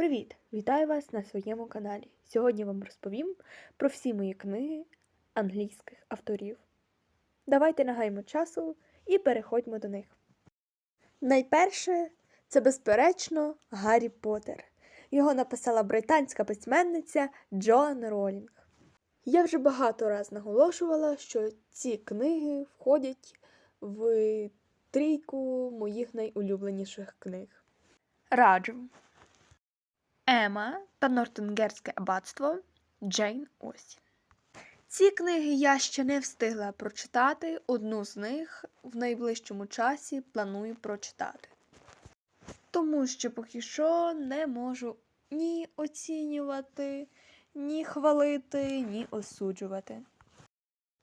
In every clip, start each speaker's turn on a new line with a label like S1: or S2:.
S1: Привіт! Вітаю вас на своєму каналі. Сьогодні вам розповім про всі мої книги англійських авторів. Давайте нагаємо часу і переходьмо до них. Найперше це, безперечно, Гаррі Поттер. Його написала британська письменниця Джоан Ролінг. Я вже багато раз наголошувала, що ці книги входять в трійку моїх найулюбленіших книг. Раджу. Ема та Нортенгерське аббатство Джейн Остін. Ці книги я ще не встигла прочитати. Одну з них в найближчому часі планую прочитати. Тому що поки що не можу ні оцінювати, ні хвалити, ні осуджувати.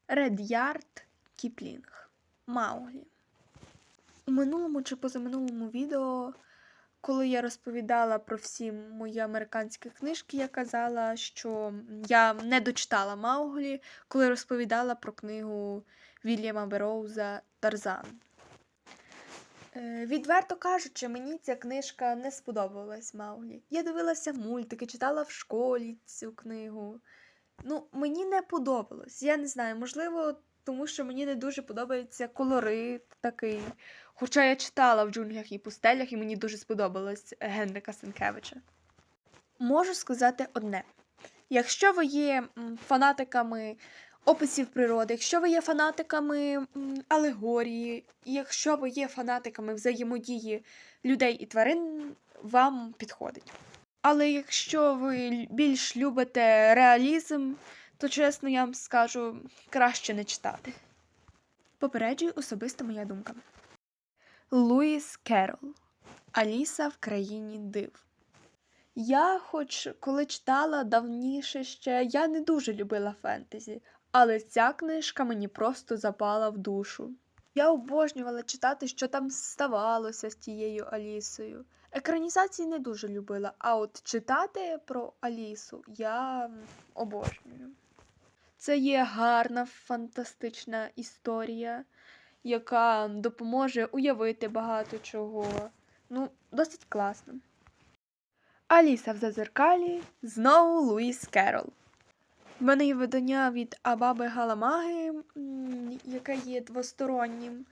S1: Редярд Кіплінг. Мауглі. У минулому чи позаминулому відео коли я розповідала про всі мої американські книжки, я казала, що я не дочитала Мауглі, коли розповідала про книгу Вільяма Бероуза Тарзан. Е, Відверто кажучи, мені ця книжка не сподобалась Мауглі. Я дивилася мультики, читала в школі цю книгу. Ну, мені не подобалось. Я не знаю, можливо, тому що мені не дуже подобається колорит такий. Хоча я читала в джунглях і пустелях, і мені дуже сподобалось Генрика Сенкевича. Можу сказати одне: якщо ви є фанатиками описів природи, якщо ви є фанатиками алегорії, якщо ви є фанатиками взаємодії людей і тварин, вам підходить. Але якщо ви більш любите реалізм, то чесно я вам скажу, краще не читати. Попереджую особиста моя думка. Луїс Керол Аліса в країні див. Я, хоч коли читала давніше ще, я не дуже любила фентезі, але ця книжка мені просто запала в душу. Я обожнювала читати, що там ставалося з тією Алісою. Екранізації не дуже любила, а от читати про Алісу я обожнюю. Це є гарна, фантастична історія, яка допоможе уявити багато чого. Ну, досить класно. Аліса в зазеркалі знову Луїс Керол. В мене є видання від Абаби Галамаги, яке є двостороннім.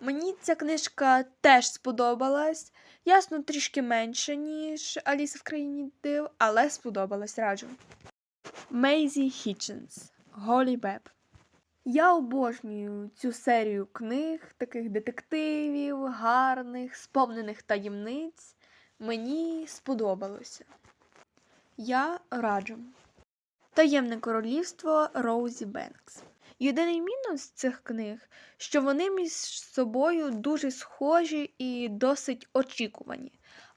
S1: Мені ця книжка теж сподобалась. Ясно, трішки менше, ніж Аліса в країні див, але сподобалась раджу. Мейзі Хітченс Голі Беб. Я обожнюю цю серію книг, таких детективів, гарних, сповнених таємниць. Мені сподобалося. Я раджу. Таємне королівство Роузі Бенкс. Єдиний мінус цих книг, що вони між собою дуже схожі і досить очікувані.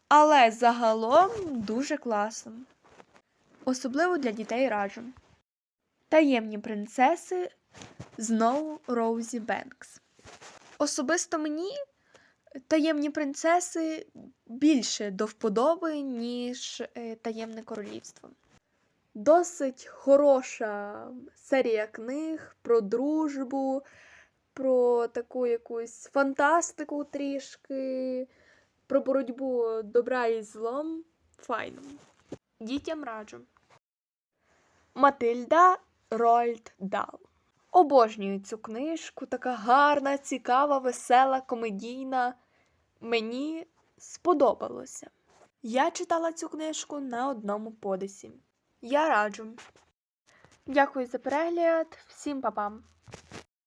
S1: Але загалом дуже класно. Особливо для дітей раджу. Таємні принцеси знову Роузі Бенкс. Особисто мені таємні принцеси більше до вподоби, ніж е, таємне королівство. Досить хороша серія книг про дружбу, про таку якусь фантастику трішки, про боротьбу добра і злом. Файно. Дітям раджу. Матильда Рольд Дал. Обожнюю цю книжку, така гарна, цікава, весела, комедійна. Мені сподобалося. Я читала цю книжку на одному подисі. Я раджу. Дякую за перегляд, всім па-пам!